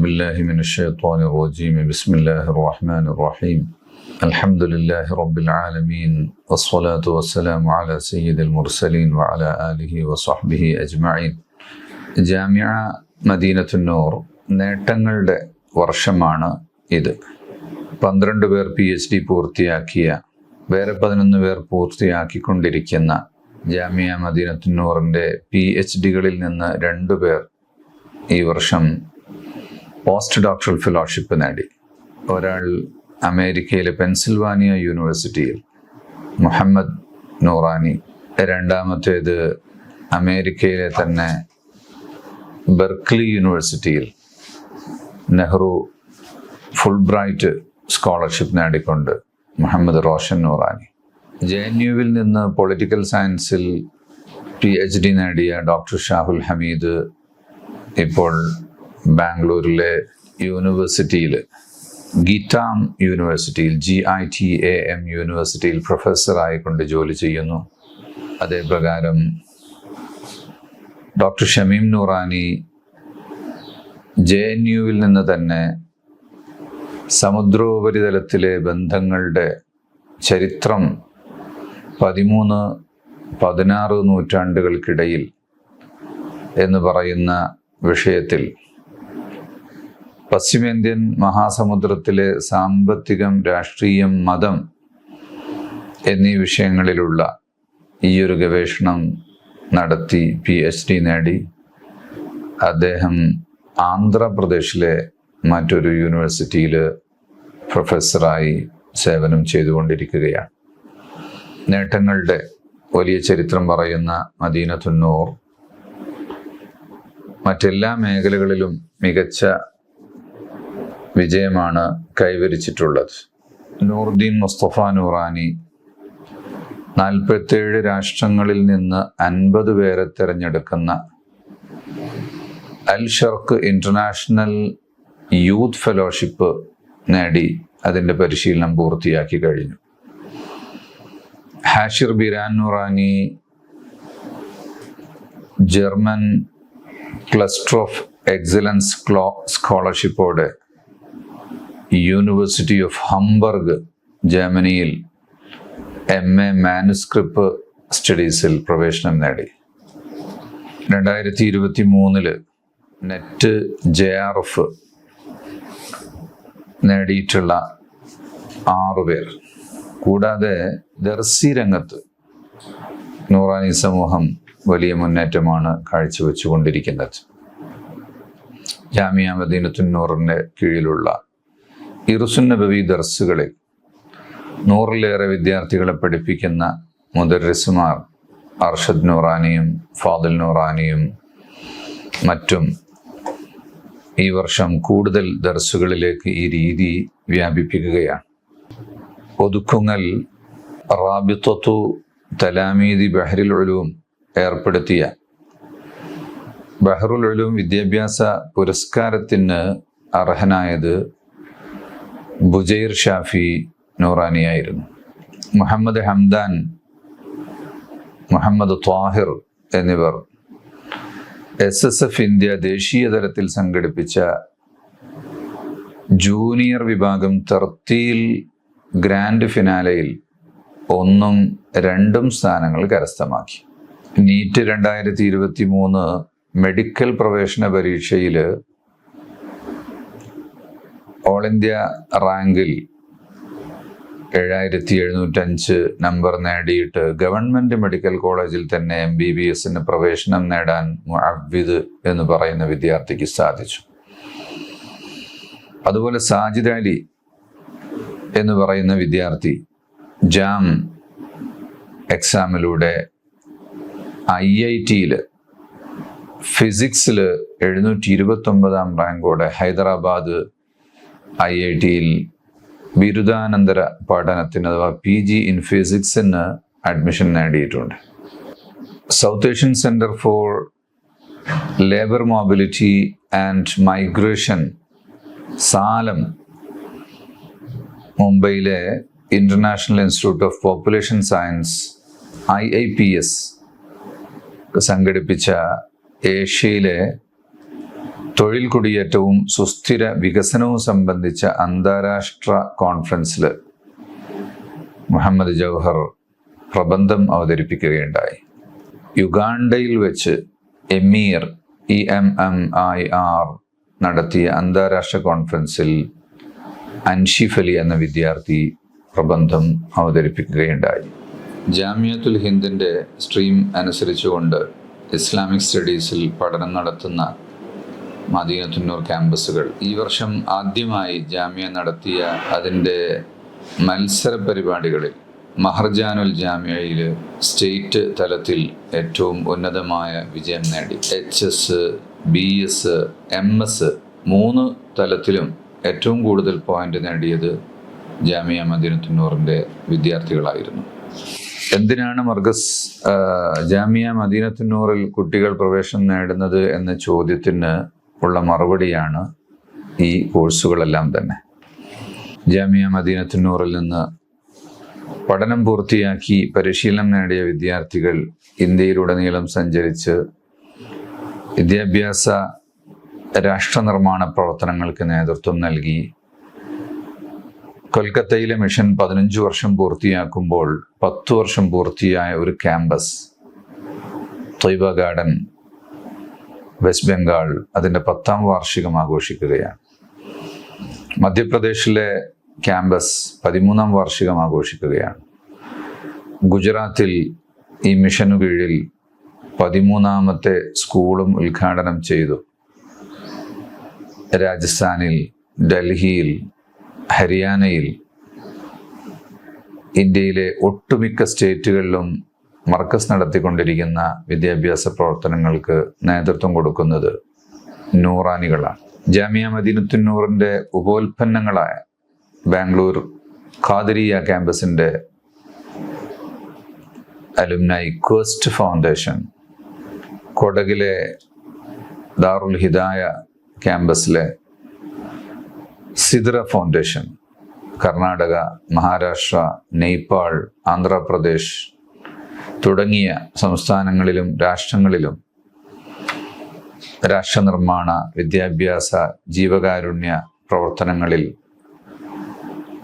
بالله من الشيطان الرجيم بسم الله الرحمن الرحيم الحمد لله رب العالمين والصلاة والسلام على سيد المرسلين وعلى آله وصحبه أجمعين ജാമ്യ മദീനത്തുന്നൂർ നേട്ടങ്ങളുടെ വർഷമാണ് ഇത് പന്ത്രണ്ട് പേർ പി എച്ച് ഡി പൂർത്തിയാക്കിയ വേറെ പതിനൊന്ന് പേർ പൂർത്തിയാക്കിക്കൊണ്ടിരിക്കുന്ന ജാമ്യ മദീനത്തുന്നൂറിൻ്റെ പി എച്ച് ഡികളിൽ നിന്ന് രണ്ടു പേർ ഈ വർഷം പോസ്റ്റ് ഡോക്ടറൽ ഫെലോഷിപ്പ് നേടി. ഒരാൾ അമേരിക്കയിലെ പെൻസിൽവാനിയ യൂണിവേഴ്സിറ്റിയിൽ. മുഹമ്മദ് നൂറാനി. രണ്ടാമത്തേത് അമേരിക്കയിലെ തന്നെ ബെർക്ലി യൂണിവേഴ്സിറ്റിയിൽ നെഹ്റു ഫുൾ ബ്രൈറ്റ് സ്കോളർഷിപ്പ് നേടിക്കൊണ്ട് മുഹമ്മദ് റോഷൻ നൂറാനി. ജെ എൻ യുവിൽ നിന്ന് പൊളിറ്റിക്കൽ സയൻസിൽ പി എച്ച് ഡി നേടിയ ഡോക്ടർ ഷാഹുൽ ഹമീദ് ഇപ്പോൾ ബാംഗ്ലൂരിലെ യൂണിവേഴ്സിറ്റിയിൽ ഗീറ്റാം യൂണിവേഴ്സിറ്റിയിൽ G I T A M യൂണിവേഴ്സിറ്റിയിൽ പ്രൊഫസറായിക്കൊണ്ട് ജോലി ചെയ്യുന്നു. അതേപ്രകാരം doctor Shamim Noorani J N യുവിൽ നിന്ന് തന്നെ സമുദ്രോപരിതലത്തിലെ ബന്ധങ്ങളുടെ ചരിത്രം പതിമൂന്ന് പതിനാറ് നൂറ്റാണ്ടുകൾക്കിടയിൽ എന്ന് പറയുന്ന വിഷയത്തിൽ പശ്ചിമേന്ത്യൻ മഹാസമുദ്രത്തിലെ സാമ്പത്തികം രാഷ്ട്രീയം മതം എന്നീ വിഷയങ്ങളിലുള്ള ഈ ഒരു ഗവേഷണം നടത്തി പി എച്ച് ഡി നേടി. അദ്ദേഹം ആന്ധ്രാപ്രദേശിലെ മറ്റൊരു യൂണിവേഴ്സിറ്റിയിൽ പ്രൊഫസറായി സേവനം ചെയ്തുകൊണ്ടിരിക്കുകയാണ്. നേട്ടങ്ങളുടെ വലിയ ചരിത്രം പറയുന്ന മദീനത്തുന്നൂർ മറ്റെല്ലാ മേഖലകളിലും മികച്ച വിജയമാണ് കൈവരിച്ചിട്ടുള്ളത്. നൂറുദ്ദീൻ മുസ്തഫ നൂറാനി നാൽപ്പത്തേഴ് രാഷ്ട്രങ്ങളിൽ നിന്ന് അൻപത് പേരെ തിരഞ്ഞെടുക്കുന്ന Al Sharq international youth fellowship നേടി അതിന്റെ പരിശീലനം പൂർത്തിയാക്കി കഴിഞ്ഞു. Hashir Biran Noorani German cluster of excellence ക്ലോ സ്കോളർഷിപ്പോടെ യൂണിവേഴ്സിറ്റി ഓഫ് ഹംബർഗ് ജർമ്മനിയിൽ എം എ മാനുസ്ക്രിപ്പ് സ്റ്റഡീസിൽ പ്രവേശനം നേടി. രണ്ടായിരത്തി ഇരുപത്തി മൂന്നിൽ നെറ്റ് ജെ ആർ എഫ് നേടിയിട്ടുള്ള ആറുപേർ കൂടാതെ ദർസി രംഗത്ത് നൂറാനി സമൂഹം വലിയ മുന്നേറ്റമാണ് കാഴ്ചവെച്ചുകൊണ്ടിരിക്കുന്നത്. ജാമിയ മദീനത്തുന്നൂറിന്റെ കീഴിലുള്ള ഇറുസുൻ നബവി ദർസുകളിൽ നൂറിലേറെ വിദ്യാർത്ഥികളെ പഠിപ്പിക്കുന്ന മുദർറിസുമാർ അർഷദ് നൂറാനിയും ഫാദിൽ നൂറാനിയും മറ്റും ഈ വർഷം കൂടുതൽ ദർസുകളിലേക്ക് ഈ രീതി വ്യാപിപ്പിക്കുകയാണ്. ഒതുക്കുങ്ങൽ റാബിത്വത്തു തലാമീദി ബഹ്റിൽ ഒഴിവും ഏർപ്പെടുത്തിയ ബഹ്റുൽ ഒഴിവും വിദ്യാഭ്യാസ പുരസ്കാരത്തിന് അർഹനായത് ബുജൈർ ഷാഫി നൂറാനിയായിരുന്നു. മുഹമ്മദ് ഹംദാൻ മുഹമ്മദ് ത്വാഹിർ എന്നിവർ എസ് എസ് എഫ് ഇന്ത്യ ദേശീയ തലത്തിൽ സംഘടിപ്പിച്ച ജൂനിയർ വിഭാഗം തെർത്തിയിൽ ഗ്രാൻഡ് ഫിനാലയിൽ ഒന്നും രണ്ടും സ്ഥാനങ്ങൾ കരസ്ഥമാക്കി. നീറ്റ് രണ്ടായിരത്തി ഇരുപത്തി മൂന്ന് മെഡിക്കൽ പ്രവേശന പരീക്ഷയിൽ ഓൾ ഇന്ത്യ റാങ്കിൽ ഏഴായിരത്തി എഴുന്നൂറ്റഞ്ച് നമ്പർ നേടിയിട്ട് ഗവൺമെന്റ് മെഡിക്കൽ കോളേജിൽ തന്നെ എം ബി ബി എസിന് പ്രവേശനം നേടാൻ മുഅവ്വിദ് എന്ന് പറയുന്ന വിദ്യാർത്ഥിക്ക് സാധിച്ചു. അതുപോലെ സാജിദ് അലി എന്ന് പറയുന്ന വിദ്യാർത്ഥി ജാം എക്സാമിലൂടെ ഐ ഐ ടിയിൽ ഫിസിക്സിൽ എഴുന്നൂറ്റി ഇരുപത്തൊമ്പതാം റാങ്കോടെ ഹൈദരാബാദ് ഐ ഐ ടിയിൽ ബിരുദാനന്തര പഠനത്തിന് അഥവാ പി ജി ഇൻ ഫിസിക്സിന് അഡ്മിഷൻ നേടിയിട്ടുണ്ട്. South Asian centre for labour mobility and migration SALAM മുംബൈയിലെ international institute of population science I I P S സംഘടിപ്പിച്ച ഏഷ്യയിലെ തൊഴിൽ കുടിയേറ്റവും സുസ്ഥിര വികസനവും സംബന്ധിച്ച അന്താരാഷ്ട്ര കോൺഫറൻസിൽ മുഹമ്മദ് ജവഹർ പ്രബന്ധം അവതരിപ്പിക്കുകയുണ്ടായി. യുഗാണ്ടയിൽ വെച്ച് എമീർ E M M I R നടത്തിയ അന്താരാഷ്ട്ര കോൺഫറൻസിൽ അൻഷിഫ് അലി എന്ന വിദ്യാർത്ഥി പ്രബന്ധം അവതരിപ്പിക്കുകയുണ്ടായി. ജാമിയത്തുൽ ഹിന്ദിന്റെ സ്ട്രീം അനുസരിച്ചുകൊണ്ട് ഇസ്ലാമിക് സ്റ്റഡീസിൽ പഠനം നടത്തുന്ന മദീനത്തുന്നൂർ ക്യാമ്പസുകൾ. ഈ വർഷം ആദ്യമായി ജാമ്യ നടത്തിയ അതിന്റെ മത്സര പരിപാടികളിൽ മഹർജാനുൽ ജാമ്യയിൽ സ്റ്റേറ്റ് തലത്തിൽ ഏറ്റവും ഉന്നതമായ വിജയം നേടി. H S B S M S മൂന്ന് തലത്തിലും ഏറ്റവും കൂടുതൽ പോയിന്റ് നേടിയത് ജാമിയ മദീനത്തുന്നൂറിന്റെ വിദ്യാർത്ഥികളായിരുന്നു. എന്തിനാണ് മർഗസ് ജാമിയ മദീനത്തുന്നൂറിൽ കുട്ടികൾ പ്രവേശനം നേടുന്നത് എന്ന ചോദ്യത്തിന് ഉള്ള മറുപടിയാണ് ഈ കോഴ്സുകളെല്ലാം തന്നെ. ജാമിയ മദീനത്തുന്നൂറിൽ നിന്ന് പഠനം പൂർത്തിയാക്കി പരിശീലനം നേടിയ വിദ്യാർത്ഥികൾ ഇന്ത്യയിലുടനീളം സഞ്ചരിച്ച് വിദ്യാഭ്യാസ രാഷ്ട്രനിർമ്മാണ പ്രവർത്തനങ്ങൾക്ക് നേതൃത്വം നൽകി. കൊൽക്കത്തയിലെ മിഷൻ പതിനഞ്ച് വർഷം പൂർത്തിയാക്കുമ്പോൾ പത്തു വർഷം പൂർത്തിയായ ഒരു campus Thaiba garden west Bengal അതിന്റെ പത്താം വാർഷികം ആഘോഷിക്കുകയാണ്. മധ്യപ്രദേശിലെ ക്യാമ്പസ് പതിമൂന്നാം വാർഷികം ആഘോഷിക്കുകയാണ്. ഗുജറാത്തിൽ ഈ മിഷനു കീഴിൽ പതിമൂന്നാമത്തെ സ്കൂളും ഉദ്ഘാടനം ചെയ്തു. രാജസ്ഥാനിൽ ഡൽഹിയിൽ ഹരിയാനയിൽ ഇന്ത്യയിലെ ഒട്ടുമിക്ക സ്റ്റേറ്റുകളിലും മർക്കസ് നടത്തിക്കൊണ്ടിരിക്കുന്ന വിദ്യാഭ്യാസ പ്രവർത്തനങ്ങൾക്ക് നേതൃത്വം കൊടുക്കുന്നത് നൂറാനികളാണ്. ജാമിയ മദീനത്തുന്നൂറിന്റെ ഉപോൽപ്പന്നങ്ങളായ ബാംഗ്ലൂർ ഖാദരിയ ക്യാമ്പസിന്റെ അലുമിനായി ക്വസ്റ്റ് ഫൗണ്ടേഷൻ കൊടകിലെ ദാറുൽ ഹിദായ ക്യാമ്പസിലെ സിദ്ര ഫൗണ്ടേഷൻ കർണാടക മഹാരാഷ്ട്ര നേപ്പാൾ ആന്ധ്രാപ്രദേശ് തുടങ്ങിയ സംസ്ഥാനങ്ങളിലും രാഷ്ട്രങ്ങളിലും രാഷ്ട്രനിർമ്മാണ വിദ്യാഭ്യാസ ജീവകാരുണ്യ പ്രവർത്തനങ്ങളിൽ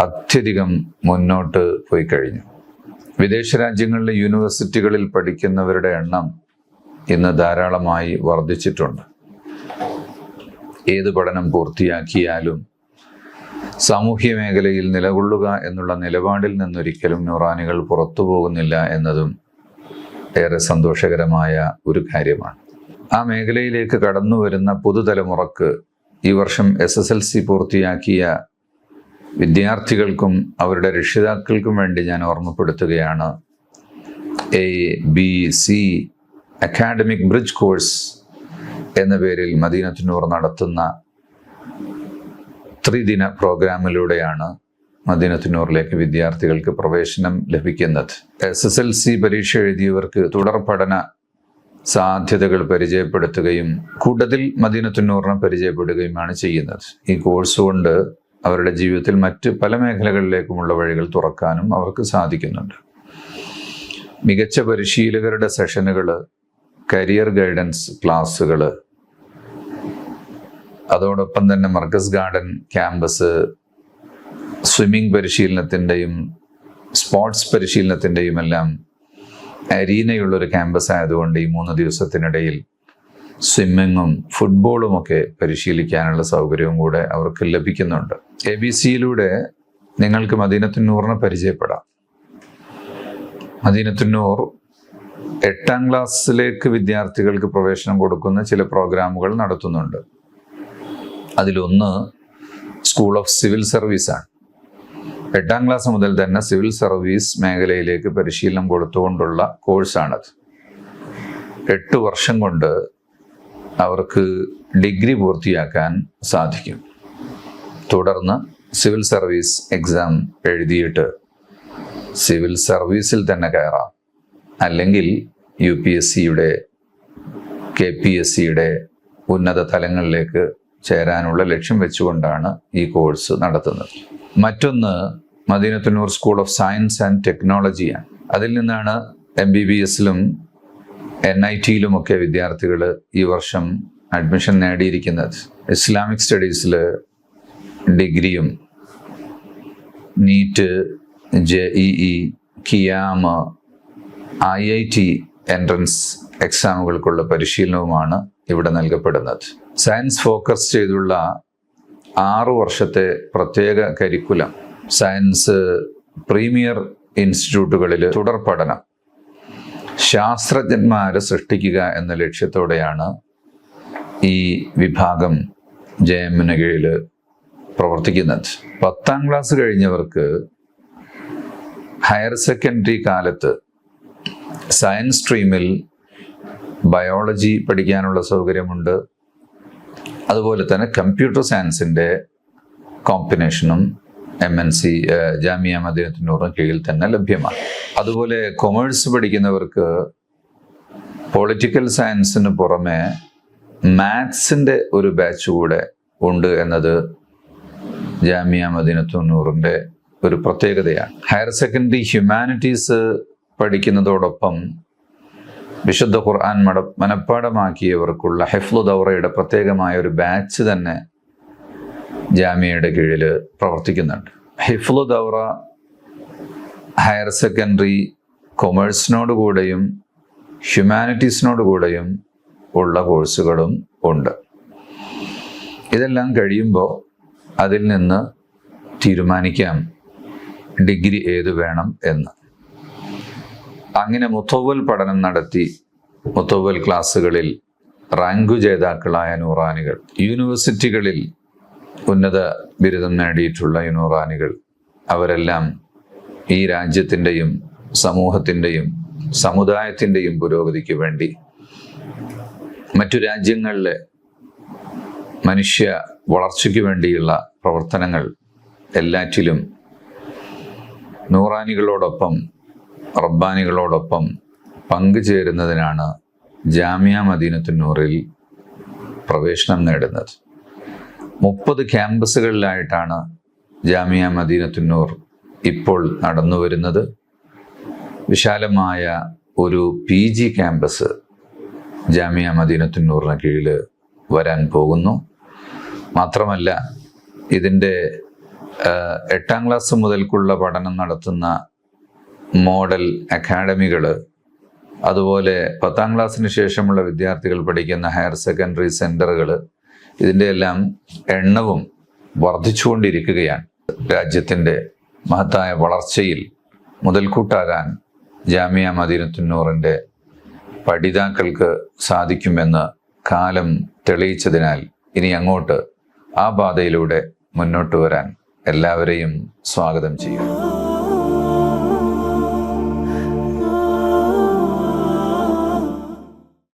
അത്യധികം മുന്നോട്ട് പോയി കഴിഞ്ഞു. വിദേശ രാജ്യങ്ങളിലെ യൂണിവേഴ്സിറ്റികളിൽ പഠിക്കുന്നവരുടെ എണ്ണം ഇന്ന് ധാരാളമായി വർദ്ധിച്ചിട്ടുണ്ട്. ഏത് പഠനം പൂർത്തിയാക്കിയാലും സാമൂഹ്യ മേഖലയിൽ നിലകൊള്ളുക എന്നുള്ള നിലപാടിൽ നിന്നൊരിക്കലും നുറാനികൾ പുറത്തു പോകുന്നില്ല എന്നതും ഏറെ സന്തോഷകരമായ ഒരു കാര്യമാണ്. ആ മേഖലയിലേക്ക് കടന്നു വരുന്ന പുതുതലമുറക്ക് ഈ വർഷം എസ് എസ് എൽ സി പൂർത്തിയാക്കിയ വിദ്യാർത്ഥികൾക്കും അവരുടെ രക്ഷിതാക്കൾക്കും വേണ്ടി ഞാൻ ഓർമ്മപ്പെടുത്തുകയാണ്. A B C academic bridge course എന്ന പേരിൽ മദീനത്തിനൂർ നടത്തുന്ന ത്രിദിന പ്രോഗ്രാമിലൂടെയാണ് മദീനത്തുന്നൂറിലേക്ക് വിദ്യാർത്ഥികൾക്ക് പ്രവേശനം ലഭിക്കുന്നത്. എസ് എസ് എൽ സി പരീക്ഷ എഴുതിയവർക്ക് തുടർ പഠന സാധ്യതകൾ പരിചയപ്പെടുത്തുകയും കൂട്ടത്തിൽ മദീനത്തുന്നൂറിനെ പരിചയപ്പെടുകയുമാണ് ചെയ്യുന്നത്. ഈ കോഴ്സ് കൊണ്ട് അവരുടെ ജീവിതത്തിൽ മറ്റ് പല മേഖലകളിലേക്കുമുള്ള വഴികൾ തുറക്കാനും അവർക്ക് സാധിക്കുന്നുണ്ട്. മികച്ച പരിശീലകരുടെ സെഷനുകൾ കരിയർ ഗൈഡൻസ് ക്ലാസ്സുകൾ അതോടൊപ്പം തന്നെ മർക്കസ് ഗാർഡൻ ക്യാമ്പസ് സ്വിമ്മിംഗ് പരിശീലനത്തിന്റെയും സ്പോർട്സ് പരിശീലനത്തിന്റെയും എല്ലാം അരീനയുള്ളൊരു ക്യാമ്പസ് ആയതുകൊണ്ട് ഈ മൂന്ന് ദിവസത്തിനിടയിൽ സ്വിമ്മിങ്ങും ഫുട്ബോളും ഒക്കെ പരിശീലിക്കാനുള്ള സൗകര്യവും കൂടെ അവർക്ക് ലഭിക്കുന്നുണ്ട്. എ ബി സിയിലൂടെ നിങ്ങൾക്ക് മദീനത്തുന്നൂറിനെ പരിചയപ്പെടാം. മദീനത്തുന്നൂർ എട്ടാം ക്ലാസ്സിലേക്ക് വിദ്യാർത്ഥികൾക്ക് പ്രവേശനം കൊടുക്കുന്ന ചില പ്രോഗ്രാമുകൾ നടത്തുന്നുണ്ട്. അതിലൊന്ന് സ്കൂൾ ഓഫ് സിവിൽ സർവീസാണ്. എട്ടാം ക്ലാസ് മുതൽ തന്നെ സിവിൽ സർവീസ് മേഖലയിലേക്ക് പരിശീലനം കൊടുത്തുകൊണ്ടുള്ള കോഴ്സാണത് എട്ട് വർഷം കൊണ്ട് അവർക്ക് ഡിഗ്രി പൂർത്തിയാക്കാൻ സാധിക്കും. തുടർന്ന് സിവിൽ സർവീസ് എക്സാം എഴുതിയിട്ട് സിവിൽ സർവീസിൽ തന്നെ കയറാം. അല്ലെങ്കിൽ യു പി എസ് സിയുടെ കെ പി എസ് സിയുടെ ഉന്നത തലങ്ങളിലേക്ക് ചേരാനുള്ള ലക്ഷ്യം വെച്ചുകൊണ്ടാണ് ഈ കോഴ്സ് നടത്തുന്നത്. മറ്റൊന്ന് Madeenathunnoor school of science and ടെക്നോളജിയാണ് അതിൽ നിന്നാണ് എം ബി ബി എസിലും എൻ ഐ ടിയിലുമൊക്കെ വിദ്യാർത്ഥികൾ ഈ വർഷം അഡ്മിഷൻ നേടിയിരിക്കുന്നത്. ഇസ്ലാമിക് സ്റ്റഡീസിൽ ഡിഗ്രിയും നീറ്റ് ജെ ഇ ഇ കിയാമ് ഐ ഐ ടി എൻട്രൻസ് എക്സാമുകൾക്കുള്ള പരിശീലനവുമാണ് ഇവിടെ നൽകപ്പെടുന്നത്. സയൻസ് ഫോക്കസ് ചെയ്തുള്ള ആറു വർഷത്തെ പ്രത്യേക കരിക്കുലം സയൻസ് പ്രീമിയർ ഇൻസ്റ്റിറ്റ്യൂട്ടുകളിൽ തുടർ പഠനം. ശാസ്ത്രജ്ഞന്മാരെ സൃഷ്ടിക്കുക എന്ന ലക്ഷ്യത്തോടെയാണ് ഈ വിഭാഗം ജെ എമ്മിന് കീഴിൽ പ്രവർത്തിക്കുന്നത്. പത്താം ക്ലാസ് കഴിഞ്ഞവർക്ക് ഹയർ സെക്കൻഡറി കാലത്ത് സയൻസ് സ്ട്രീമിൽ ബയോളജി പഠിക്കാനുള്ള സൗകര്യമുണ്ട്. അതുപോലെ തന്നെ കമ്പ്യൂട്ടർ സയൻസിന്റെ കോമ്പിനേഷനും എം എൻ സി ജാമിയ മദീനത്തിനൂറും കീഴിൽ തന്നെ ലഭ്യമാണ്. അതുപോലെ കൊമേഴ്സ് പഠിക്കുന്നവർക്ക് പൊളിറ്റിക്കൽ സയൻസിന് പുറമെ മാത്സിന്റെ ഒരു ബാച്ച് കൂടെ ഉണ്ട് എന്നത് ജാമിയ മദീനത്തുന്നൂറിന്റെ ഒരു പ്രത്യേകതയാണ്. ഹയർ സെക്കൻഡറി ഹ്യൂമാനിറ്റീസ് പഠിക്കുന്നതോടൊപ്പം വിശുദ്ധ ഖുർആൻ മട മനഃപ്പാടമാക്കിയവർക്കുള്ള ഹെഫ്ലു ദൗറയുടെ പ്രത്യേകമായ ഒരു ബാച്ച് തന്നെ ജാമ്യയുടെ കീഴിൽ പ്രവർത്തിക്കുന്നുണ്ട്. ഹിഫ്ലു ദൗറ ഹയർ സെക്കൻഡറി കൊമേഴ്സിനോട് കൂടെയും ഹ്യൂമാനിറ്റീസിനോട് കൂടെയും ഉള്ള കോഴ്സുകളും ഉണ്ട്. ഇതെല്ലാം കഴിയുമ്പോൾ അതിൽ നിന്ന് തീരുമാനിക്കാം ഡിഗ്രി ഏത് വേണം എന്ന്. അങ്ങനെ മുത്തവൽ പഠനം നടത്തി മുത്തവൽ ക്ലാസ്സുകളിൽ റാങ്കു ജേതാക്കളായ നൂറാനികൾ. യൂണിവേഴ്സിറ്റികളിൽ ഉന്നത ബിരുദം നേടിയിട്ടുള്ള യുനോറാനികൾ അവരെല്ലാം ഈ രാജ്യത്തിന്റെയും സമൂഹത്തിന്റെയും സമുദായത്തിന്റെയും പുരോഗതിക്ക് വേണ്ടി മറ്റു രാജ്യങ്ങളിലെ മനുഷ്യ വളർച്ചയ്ക്ക് വേണ്ടിയുള്ള പ്രവർത്തനങ്ങൾ എല്ലാറ്റിലും നൂറാനികളോടൊപ്പം റബ്ബാനികളോടൊപ്പം പങ്കുചേരുന്നതിനാണ് ജാമ്യ മദീനത്തുന്നൂറിൽ പ്രവേശനം നേടുന്നത്. മുപ്പത് ക്യാമ്പസുകളിലായിട്ടാണ് ജാമിയ മദീനത്തുന്നൂർ ഇപ്പോൾ നടന്നു വരുന്നത്. വിശാലമായ ഒരു പി ജി ക്യാമ്പസ് ജാമിയ മദീനത്തുന്നൂറിന് കീഴിൽ വരാൻ പോകുന്നു. മാത്രമല്ല ഇതിന്റെ എട്ടാം ക്ലാസ് മുതൽക്കുള്ള പഠനം നടത്തുന്ന മോഡൽ അക്കാഡമികൾ അതുപോലെ പത്താം ക്ലാസ്സിന് ശേഷമുള്ള വിദ്യാർത്ഥികൾ പഠിക്കുന്ന ഹയർ സെക്കൻഡറി സെന്ററുകൾ ഇതിന്റെ എല്ലാം എണ്ണവും വർദ്ധിച്ചുകൊണ്ടിരിക്കുകയാണ്. രാജ്യത്തിന്റെ മഹത്തായ വളർച്ചയിൽ മുതൽക്കൂട്ടാകാൻ ജാമിയ മദീനത്തുന്നൂറിന്റെ പഠിതാക്കൾക്ക് സാധിക്കുമെന്ന് കാലം തെളിയിച്ചതിനാൽ ഇനി അങ്ങോട്ട് ആ പാതയിലൂടെ മുന്നോട്ട് വരാൻ എല്ലാവരെയും സ്വാഗതം ചെയ്യും